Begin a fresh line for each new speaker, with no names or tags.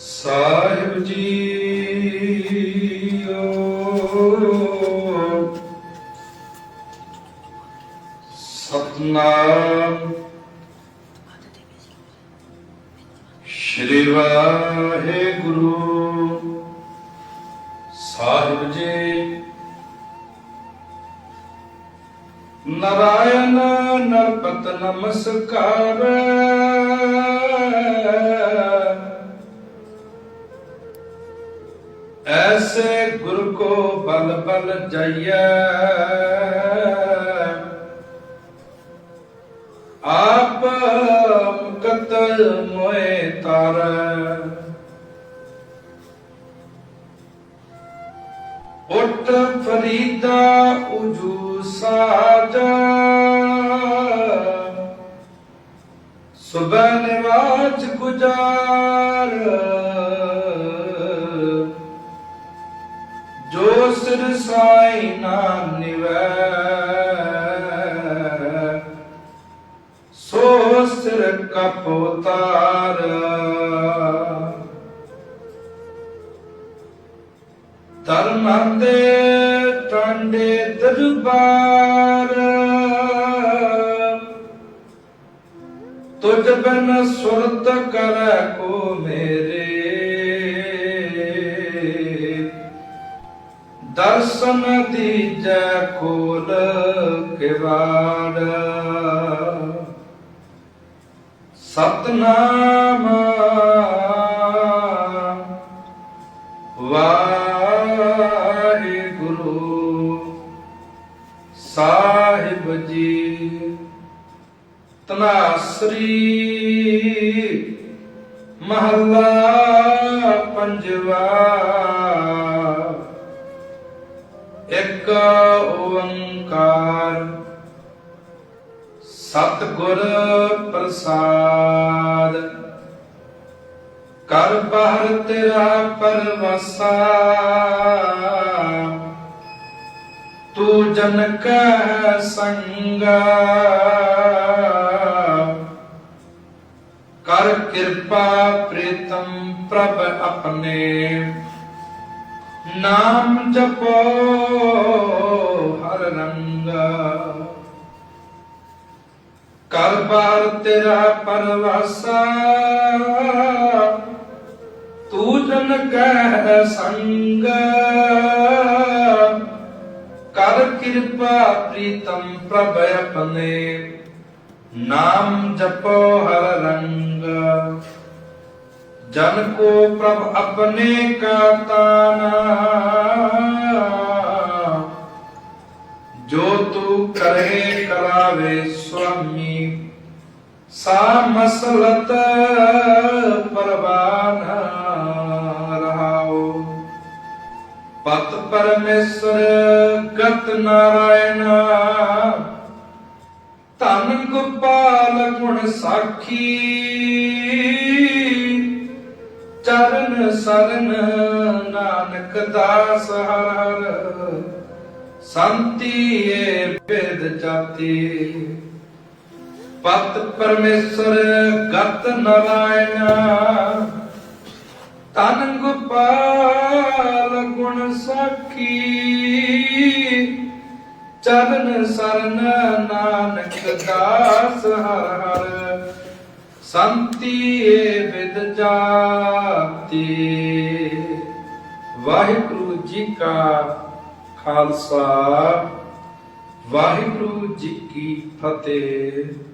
ਸਾਹਿਬ ਜੀਓ ਸਤਨਾਮ ਸ਼੍ਰੀ ਵਾਹਿਗੁਰੂ ਸਾਹਿਬ ਜੀ। ਨਾਰਾਇਣ ਨਰਪਤ ਨਮਸਕਾਰ। ਐਸੇ ਗੁਰ ਕੋ ਬਲ ਬਲ ਜਾਈਐ। ਆਪ ਕਤਲ ਮੋਏ ਤਰ। ਉਟ ਫਰੀਦਾ ਉਜੂ ਸਾਜਾ। ਸੁਬਹ ਨਿਵਾਜ ਗੁਜਾਰ ਕਪ ਉਤਾਰ। ਧਰਮ ਦੇ ਟਾਂਡੇ ਦਰਬਾਰ। ਤੁਝ ਬਿਨ ਸੁਰਤ ਕਰੈ ਕੋ ਮੇਰੇ। ਦਰਸ਼ਨ ਦੀਜੈ ਕੋਲ ਕਿਵਾੜ ਸਤਨਾਮ। ਵਾਹਿਗੁਰੂ। ਸਾਹਿਬ ਜੀ ਤਨਾਸਰੀ ਮਹੱਲਾ ਪੰਜਵਾ। ਇੱਕ ਓੰਕਾਰ ਸਤਿਗੁਰ ਪ੍ਰਸਾਦ। ਕਰ ਬਹਰ ਤੇਰਾ ਪਰਵਾਸਾ ਤੂੰ ਜਨ ਕੈ ਸੰਗਾ। ਕਰ ਕਿਰਪਾ ਪ੍ਰੀਤਮ ਪ੍ਰਭ ਆਪਣੇ। ਨਾਮ ਜਪੋ। ਬਾਰ ਤੇਰਾ ਪਰਵਾਸਾ। ਤੂੰ ਜਨ ਕਹਿ ਸੰਗ। ਕਰ ਕਿਰਪਾ ਪ੍ਰੀਤਮ ਪ੍ਰਭ ਆਪਣੇ। ਨਾਮ ਜਪੋ ਹਰ ਰੰਗ। ਜਨ ਕੋ ਪ੍ਰਭ ਆਪਣੇ ਕਾ ਤਾਨਾ। ਜੋ ਤੂੰ ਕਰੇ ਕਰਾਵੇ ਸੁਆਮੀ। ਸਾ ਮਸਲਤ ਪਰਵਾਨ ਰਹਾਓ ਪਤ ਪਰਮੇਸ਼ਰ ਗਤ ਨਾਰਾਇਣ, ਧਨ ਗੋਪਾਲ ਗੁਣ ਸਾਖੀ। ਚਰਨ ਸਰਨ ਨਾਨਕ ਦਾਸ ਹਰ ਹਰ ਸੰਤੀ ਏ ਬਿਰਦ ਜਾਤੀ। ਪਤ ਪਰਮੇਸ਼ਰ ਗਤ ਨਰਾਇਣ ਤਨ ਗੋਪਾਲ ਗੁਣ ਸਾਖੀ। ਚਰਨ ਸਰਨ ਨਾਨਕ ਦਾਸ ਹਰ ਹਰ। ਸੰਤੀ ਏ ਵਿਦ ਜਾਤੀ। ਵਾਹਿਗੁਰੂ ਜੀ ਕਾ ਖਾਲਸਾ। ਵਾਹਿਗੁਰੂ ਜੀ ਕੀ ਫਤਿਹ।